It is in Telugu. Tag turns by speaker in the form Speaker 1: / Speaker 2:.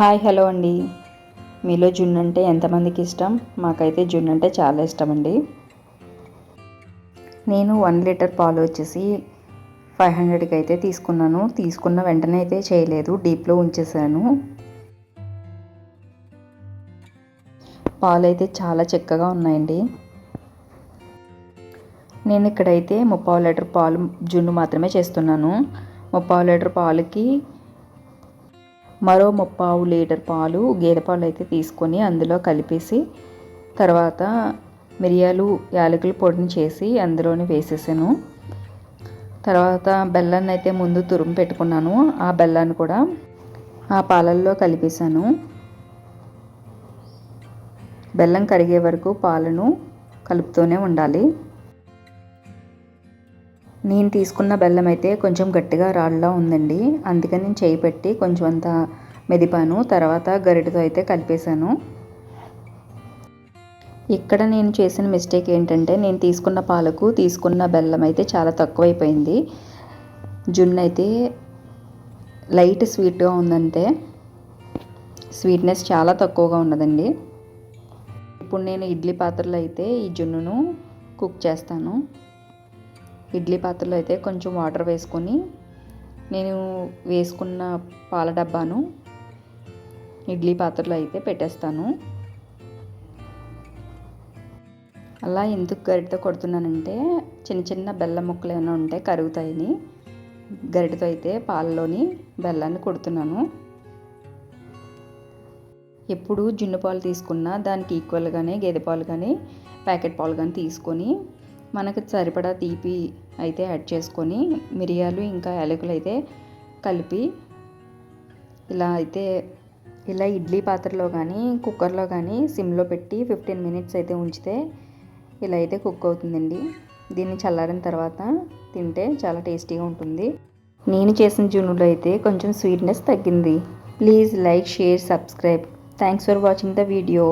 Speaker 1: హాయ్ హలో అండి. మీలో జున్ను అంటే ఎంతమందికి ఇష్టం? మాకైతే జున్ను అంటే చాలా ఇష్టం అండి నేను వన్ లీటర్ పాలు వచ్చేసి ఫైవ్ హండ్రెడ్కి అయితే తీసుకున్నాను. తీసుకున్న వెంటనే అయితే చేయలేదు. డీప్లో ఉంచేసాను. పాలు అయితే చాలా చిక్కగా ఉన్నాయండి. నేను ఇక్కడైతే ముప్పావు లీటర్ పాలు జున్ను మాత్రమే చేస్తున్నాను. ముప్పావు లీటర్ పాలకి మరో ముప్పావు లీటర్ పాలు గేదె పాలు అయితే తీసుకొని అందులో కలిపేసి తర్వాత మిరియాలు యాలకుల పొడిని చేసి అందులోనే వేసేసాను. తర్వాత బెల్లాన్ని అయితే ముందు తురుము పెట్టుకున్నాను. ఆ బెల్లాన్ని కూడా ఆ పాలల్లో కలిపేశాను. బెల్లం కరిగే వరకు పాలను కలుపుతూనే ఉండాలి. నేను తీసుకున్న బెల్లం అయితే కొంచెం గట్టిగా రాళ్ళలా ఉందండి. అందుకని నేను చేయి పెట్టి కొంచెం అంత మెదిపాను. తర్వాత గరిటతో అయితే కలిపేశాను. ఇక్కడ నేను చేసిన మిస్టేక్ ఏంటంటే నేను తీసుకున్న పాలకు తీసుకున్న బెల్లం అయితే చాలా తక్కువైపోయింది. జున్ను అయితే లైట్ స్వీట్గా ఉందంటే స్వీట్నెస్ చాలా తక్కువగా ఉన్నదండి. ఇప్పుడు నేను ఇడ్లీ పాత్రలో అయితే ఈ జున్నును కుక్ చేస్తాను. ఇడ్లీ పాత్రలో అయితే కొంచెం వాటర్ వేసుకొని నేను వేసుకున్న పాల డబ్బాను ఇడ్లీ పాత్రలో అయితే పెట్టేస్తాను. అలా ఎందుకు గరిటతో కొడుతున్నానంటే చిన్న చిన్న బెల్లం ముక్కలు ఏమైనా ఉంటే కరుగుతాయని గరిటతో అయితే పాలలోని బెల్లాన్ని కొడుతున్నాను. ఎప్పుడు జున్ను పాలు తీసుకున్నా దానికి ఈక్వల్గానే గేదె పాలు కానీ ప్యాకెట్ పాలు కానీ తీసుకొని మనకు సరిపడా తీపి అయితే యాడ్ చేసుకొని మిరియాలు ఇంకా యాలకులు అయితే కలిపి ఇలా అయితే ఇలా ఇడ్లీ పాత్రలో కానీ కుక్కర్లో కానీ సిమ్లో పెట్టి ఫిఫ్టీన్ మినిట్స్ అయితే ఉంచితే ఇలా అయితే కుక్ అవుతుందండి. దీన్ని చల్లారిన తర్వాత తింటే చాలా టేస్టీగా ఉంటుంది. నేను చేసిన జున్నులో అయితే కొంచెం స్వీట్నెస్ తగ్గింది. Please like share subscribe. Thanks for watching the video.